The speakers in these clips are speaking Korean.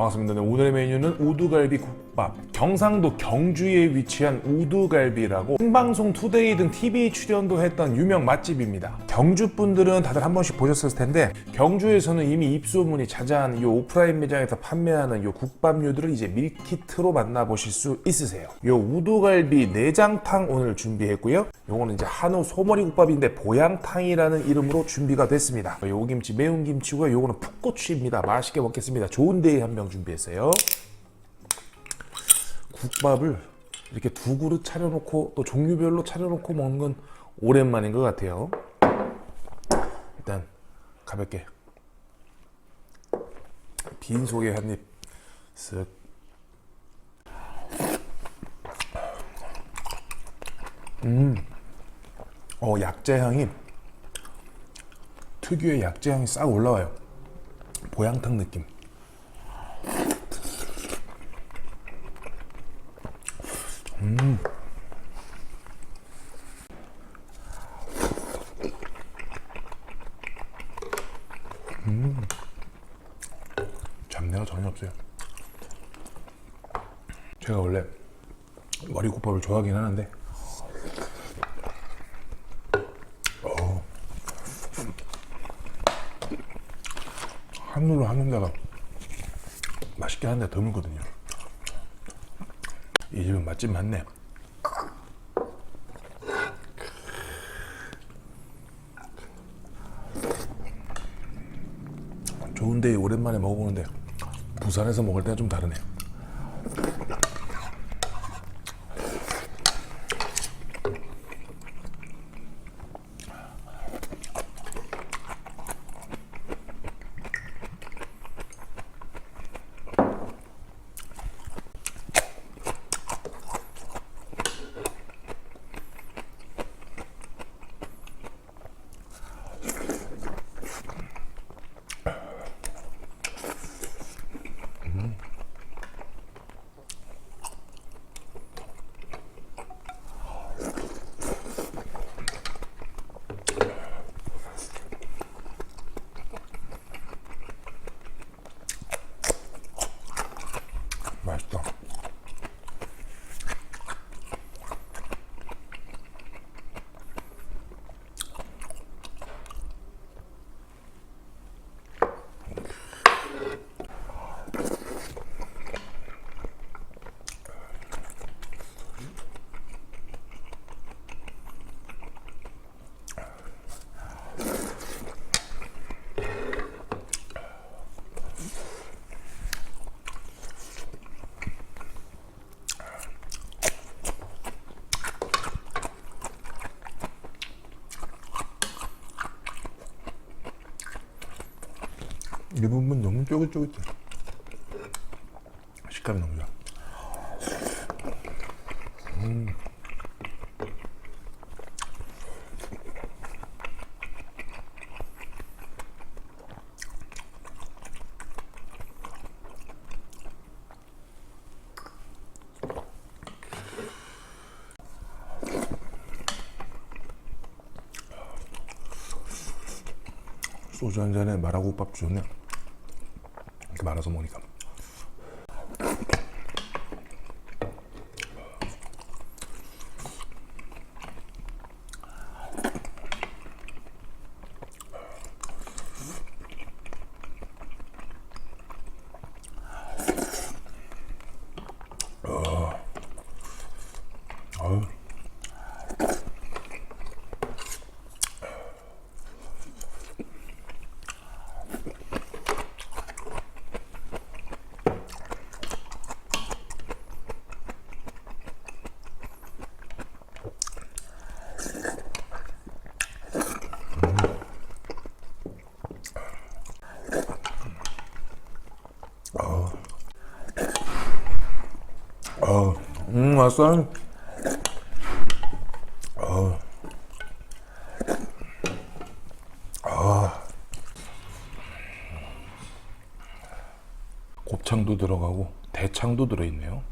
반갑습니다. 네, 오늘의 메뉴는 우두갈비 국밥. 경상도 경주에 위치한 우두갈비라고 생방송 투데이 등 TV 출연도 했던 유명 맛집입니다. 경주 분들은 다들 한 번씩 보셨을 텐데 경주에서는 이미 입소문이 자자한 이 오프라인 매장에서 판매하는 이 국밥류들을 이제 밀키트로 만나보실 수 있으세요. 이 우두갈비 내장탕 오늘 준비했고요. 요거는 이제 한우 소머리 국밥인데 보양탕이라는 이름으로 준비가 됐습니다. 요 김치 매운 김치고요. 요거는 풋고추입니다. 맛있게 먹겠습니다. 좋은 데이 한명 준비했어요. 국밥을 이렇게 두 그릇 차려놓고 또 종류별로 차려놓고 먹는 건 오랜만인 것 같아요. 일단 가볍게 빈 속에 한 입 쓱. 음, 어 약재 향이 특유의 약재 향이 싹 올라와요. 보양탕 느낌. 잡내가 전혀 없어요. 제가 원래 머리국밥을 좋아하긴 하는데 어, 한물로 하는 데가 맛있게 하는 데가 드물거든요. 이 집은 맛집 맞네. 좋은데 오랜만에 먹어보는데 부산에서 먹을 때는 좀 다르네. 맛있다. 이 부분 너무 쫄깃쫄깃해. 식감이 너무 좋아. 소주 한 잔에 마라국밥 주네. 이렇게 말 음, 맛있어. 어. 아. 곱창도 들어가고 대창도 들어있네요.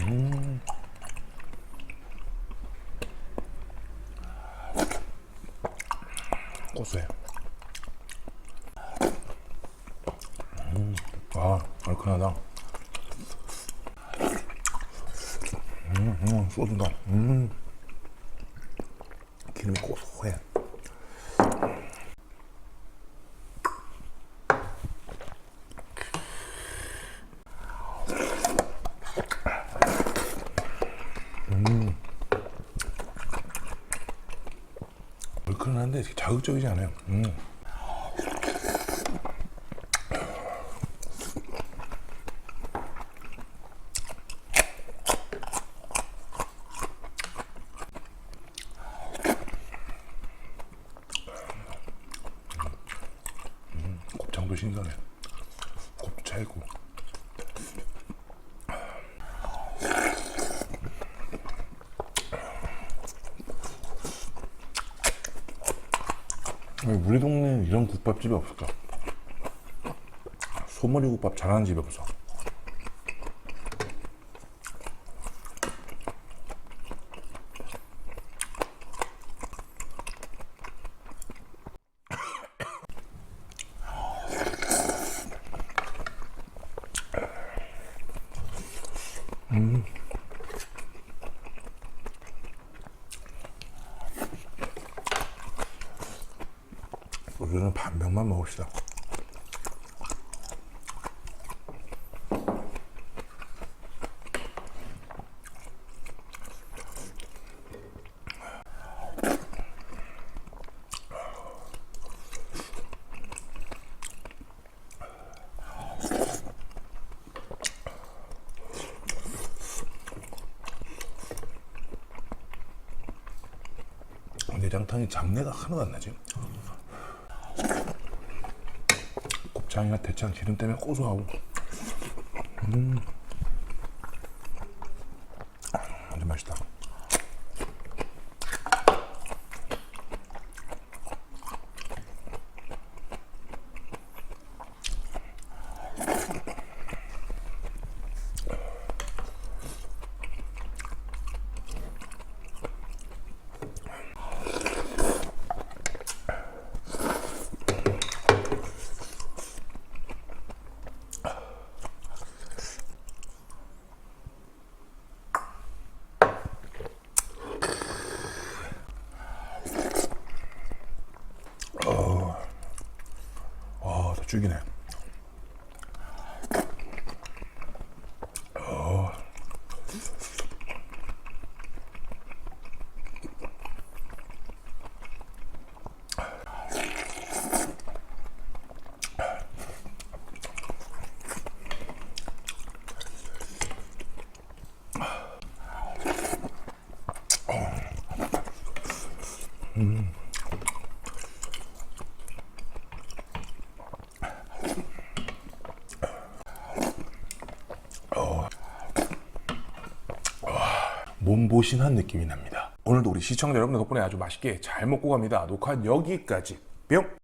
음. 고소해. 아, 얼큰하다. 음, 음, 소주다. 음. 기름이 고소해. 얼큰한데 자극적이지 않아요. 음. 곱창도 신선해. 왜 우리 동네에 이런 국밥집이 없을까? 소머리 국밥 잘하는 집이 없어. 우리는 반병만 먹읍시다. 내장탕이 잡내가 하나도 안 나지. 곱창이나 대창 기름 때문에 고소하고. 음. 완전 맛있다 와 몸보신한 느낌이 납니다. 오늘도 우리 시청자 여러분들 덕분에 아주 맛있게 잘 먹고 갑니다. 녹화 여기까지. 뿅